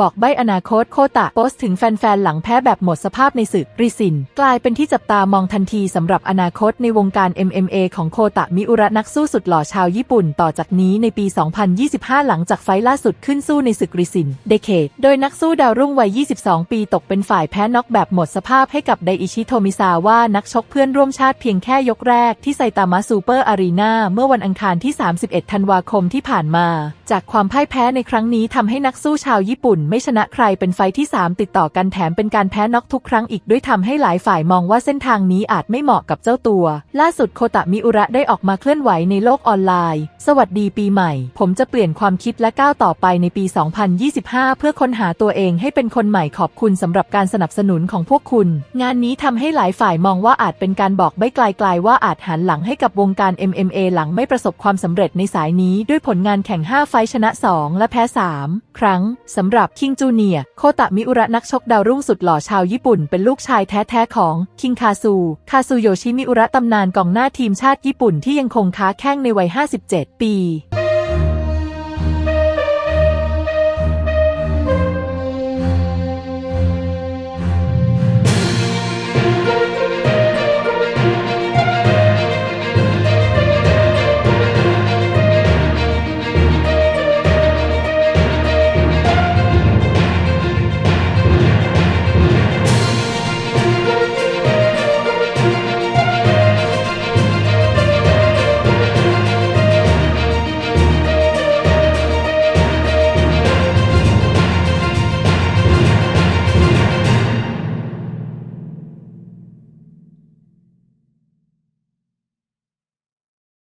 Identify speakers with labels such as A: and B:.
A: บอกใบอนาคตโคตะโพสต์ถึงแฟนๆ หลังแพ้แบบหมดสภาพในศึกริสิน กลายเป็นที่จับตามองทันทีสำหรับอนาคตในวงการ MMA ของโคตะมิอุระนักสู้สุดหล่อชาวญี่ปุ่นต่อจากนี้ในปี 2025 หลังจากไฟล์ล่าสุดขึ้นสู้ในศึกริสิน เดเคดโดยนักสู้ดาวรุ่งวัย 22 ปีตกเป็นฝ่ายแพ้น็อกแบบหมดสภาพให้กับไดอิชิโทมิซาว่านักชกเพื่อนร่วมชาติเพียงแค่ยกแรกที่ไซตามะซูเปอร์อารีนาเมื่อวันอังคารที่ 31 ธันวาคมที่ผ่านมา จากความพ่ายแพ้ในครั้งนี้ทำให้นักสู้ชาวญี่ปุ่นไม่ชนะใครเป็นไฟที่ 3 ติดต่อกันแถมเป็นการแพ้น็อกทุกครั้งอีกด้วยทำให้หลายฝ่ายมองว่าเส้นทางนี้อาจไม่เหมาะกับเจ้าตัว ล่าสุดโคตะมิอุระได้ออกมาเคลื่อนไหวในโลกออนไลน์ สวัสดีปีใหม่ ผมจะเปลี่ยนความคิดและก้าวต่อไปในปี 2025 เพื่อค้นหาตัวเองให้เป็นคนใหม่ขอบคุณสำหรับการสนับสนุนของพวกคุณ งานนี้ทำให้หลายฝ่ายมองว่าอาจเป็นการบอกใบ้ไกลๆว่าอาจหันหลังให้กับวงการ MMA หลังไม่ประสบความสำเร็จในสายนี้ด้วยผลงานแข่ง 5 ไฟชนะ 2 และแพ้ 3 ครั้งสำหรับบคิงจูเนียโคตะมิอุระนักชกดาวรุ่งสุดหล่อชาวญี่ปุ่น เป็นลูกชายแท้ๆของคิงคาซูคาซูโยชิมิอุระตำนานกองหน้าทีมชาติญี่ปุ่นที่ยังคงค้าแข้งในวัย 57 ปี